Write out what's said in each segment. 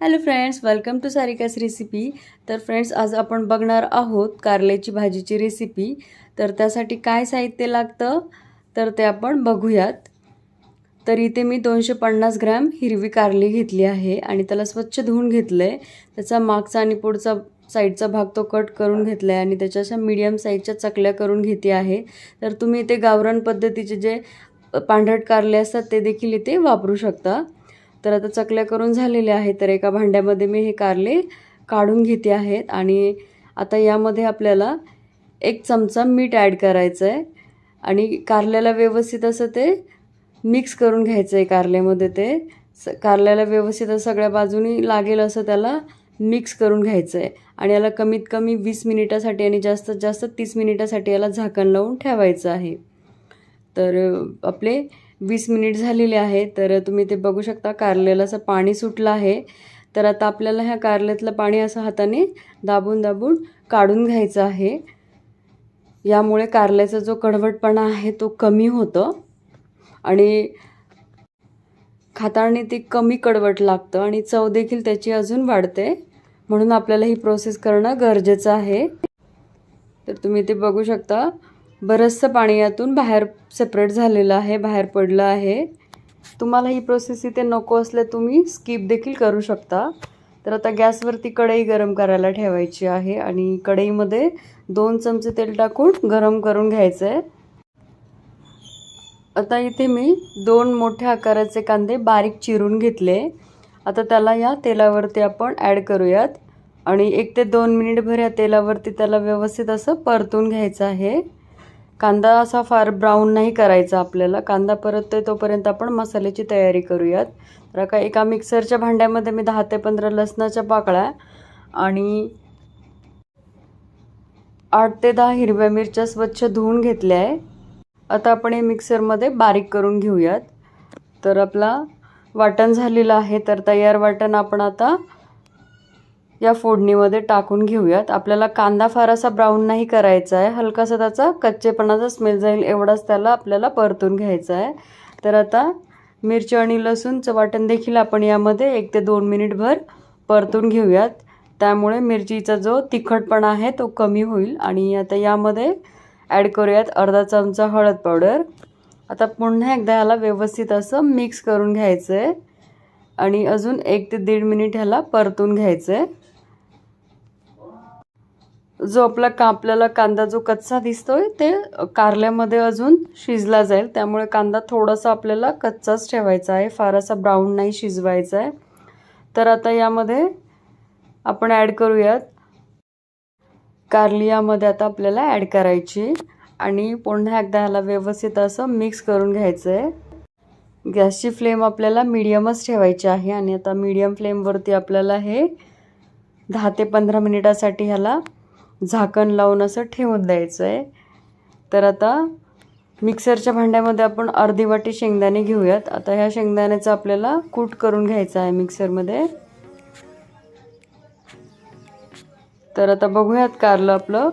Hello friends welcome to Sarika's recipe तर friends आज आपण बघणार आहोत कारल्याची भाजीची रेसिपी तर त्यासाठी काय साहित्य लागतं? तर ते आपण बघूयात. तर इथे मी दोनशे पन्नास ग्रॅम हिरवी कारली घेतली आहे आणि त्याला स्वच्छ धुवून घेतलं आहे त्याचा मागचा आणि पुढचा साईडचा भाग तो कट करून घेतला आहे आणि त्याच्या अशा मीडियम साईजच्या चकल्या करून घेते आहे. तर तुम्ही इथे गावरान पद्धतीचे जे पांढरट कारले असतात ते देखील इथे वापरू शकता. तर आता चकल्या करून झालेल्या आहेत तर एका भांड्यामध्ये मी हे कारले काढून घेते आहेत आणि आता यामध्ये आपल्याला एक चमचा मीठ ॲड करायचं आहे आणि कारल्याला व्यवस्थित असं ते मिक्स करून घ्यायचं आहे कारल्यामध्ये ते. स कारल्याला व्यवस्थित सगळ्या बाजूनी लागेल असं त्याला मिक्स करून घ्यायचं आहे आणि याला कमीत कमी वीस मिनिटासाठी आणि जास्तीत जास्त तीस मिनिटासाठी याला झाकण लावून ठेवायचं आहे. तर आपले वीस मिनिट झालेले आहे तर तुम्ही ते बघू शकता. कारल्याला असं पाणी सुटलं आहे. तर आता आपल्याला ह्या कारल्यातलं पाणी असं हाताने दाबून दाबून काढून घ्यायचं आहे. यामुळे कारल्याचा जो कडवटपणा आहे तो कमी होतं आणि खाताळणी ती कमी कडवट लागतं आणि चव देखील त्याची अजून वाढते. म्हणून आपल्याला ही प्रोसेस करणं गरजेचं आहे. तर तुम्ही ते बघू शकता. बरंचसं पाणी यातून बाहेर सेपरेट झालेलं आहे बाहेर पडलं आहे. तुम्हाला ही प्रोसेस इथे नको असल्या तुम्ही स्किप देखील करू शकता. तर आता गॅसवरती कढई गरम करायला ठेवायची आहे आणि कढईमध्ये दोन चमचे तेल टाकून गरम करून घ्यायचं आहे आता इथे मी दोन मोठ्या आकाराचे कांदे बारीक चिरून घेतले. आता त्याला या तेलावरती आपण ॲड करूयात. आणि एक ते दोन मिनिटभर या तेलावरती त्याला व्यवस्थित असं परतून घ्यायचं आहे. कांदा असा फार ब्राऊन नाही करायचा आपल्याला. कांदा परतते तोपर्यंत आपण मसाल्याची तयारी करूयात. तर का एका मिक्सरच्या भांड्यामध्ये मी दहा ते पंधरा लसणाच्या पाकळ्या आणि आठ ते दहा हिरव्या मिरच्या स्वच्छ धुवून घेतल्या आहे आता आपण हे मिक्सरमध्ये बारीक करून घेऊयात. तर आपला वाटण झालेलं आहे. तर तयार वाटण आपण आता या फोडणीमध्ये टाकून घेऊयात. आपल्याला कांदा फार असा ब्राऊन नाही करायचा आहे. हलकासा त्याचा कच्चेपणाचा स्मेल जाईल एवढाच त्याला आपल्याला परतून घ्यायचा आहे. तर आता मिरची आणि लसूणचं वाटण देखील आपण यामध्ये एक ते दोन मिनिटभर परतून घेऊयात. त्यामुळे मिरचीचा जो तिखटपणा आहे तो कमी होईल आणि आता यामध्ये ॲड करूयात अर्धा चमचा हळद पावडर आता पुन्हा एकदा ह्याला व्यवस्थित असं मिक्स करून घ्यायचं आहे आणि अजून एक ते दीड मिनिट ह्याला परतून घ्यायचं आहे जो आपला का आपल्याला कांदा जो कच्चा दिसतोय ते कारल्यामध्ये अजून शिजला जाईल. त्यामुळे कांदा थोडासा आपल्याला कच्चाच ठेवायचा आहे. फार असा ब्राऊन नाही शिजवायचा आहे. तर आता यामध्ये आपण ॲड करूयात. कारली यामध्ये आता आपल्याला ॲड करायची आणि पुन्हा एकदा ह्याला व्यवस्थित असं मिक्स करून घ्यायचं आहे. गॅसची फ्लेम आपल्याला मीडियमच ठेवायची आहे. आणि आता मीडियम फ्लेमवरती आपल्याला हे दहा ते पंधरा मिनिटासाठी ह्याला झाकण लावून असं ठेवून द्यायचं आहे तर आता मिक्सरच्या भांड्यामध्ये आपण अर्धी वाटी शेंगदाणे घेऊयात. आता ह्या शेंगदाण्याचं आपल्याला कूट करून घ्यायचं आहे मिक्सरमध्ये. तर आता बघूयात कारलं आपलं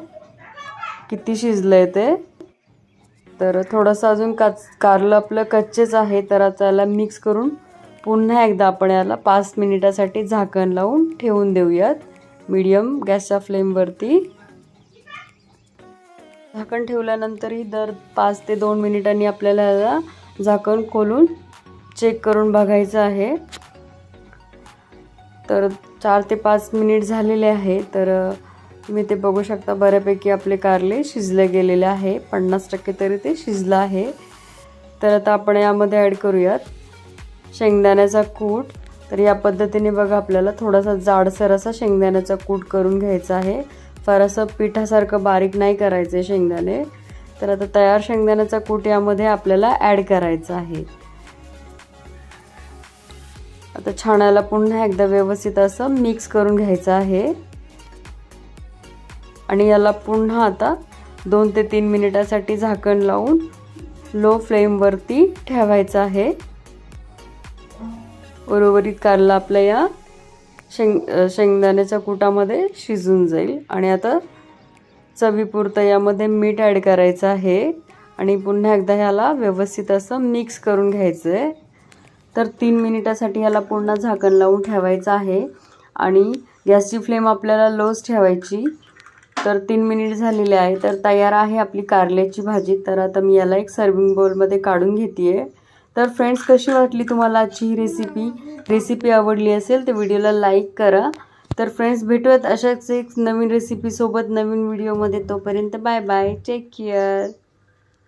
किती शिजलं आहे ते. तर थोडंसं अजून काच कारलं आपलं कच्चेच आहे. तर आता याला मिक्स करून पुन्हा एकदा आपण याला पाच मिनिटासाठी झाकण लावून ठेवून देऊयात. मीडियम गॅसच्या फ्लेमवरती. झाकण ठेवल्यानंतरही दर पाच ते दोन मिनिटांनी आपल्याला झाकण खोलून चेक करून बघायचं आहे. तर चार ते पाच मिनिट झालेले आहे तर तुम्ही ते बघू शकता बऱ्यापैकी आपले कारले शिजले गेलेले आहे. पन्नास टक्के तरी ते शिजलं आहे. तर आता आपण यामध्ये ॲड करूयात. शेंगदाण्याचा कूट. तर या पद्धतीने बघा आपल्याला थोडासा जाडसर असा शेंगदाण्याचा कूट करून घ्यायचा आहे. फार असं पिठासारखं बारीक नाही करायचं आहे शेंगदाणे. तर आता तयार शेंगदाण्याचा कूट यामध्ये आपल्याला ॲड करायचा आहे. आता छाण्याला पुन्हा एकदा व्यवस्थित असं मिक्स करून घ्यायचं आहे. आणि याला पुन्हा आता दोन ते तीन मिनिटासाठी झाकण लावून लो फ्लेमवरती ठेवायचं आहे. उर्वरित कारला आपल्या या शेंग शेंगदाण्याच्या कुटामध्ये शिजून जाईल. आणि आता चवीपुरतं यामध्ये मीठ ॲड करायचं आहे. आणि पुन्हा एकदा ह्याला व्यवस्थित असं मिक्स करून घ्यायचं आहे तर तीन मिनिटासाठी ह्याला पूर्ण झाकण लावून ठेवायचं आहे. आणि गॅसची फ्लेम आपल्याला लोच ठेवायची. तर तीन मिनिट झालेले आहे. तर तयार आहे आपली कारल्याची भाजी. तर आता मी याला एक सर्विंग बोलमध्ये काढून घेते आहे तर फ्रेंड्स कशी वाटली तुम्हाला आजची ही रेसिपी रेसिपी आवडली असेल तर व्हिडिओला लाईक करा. तर फ्रेंड्स भेटूयात अशाच एक नवीन रेसिपीसोबत नवीन व्हिडिओमध्ये तोपर्यंत बाय बाय टेक केअर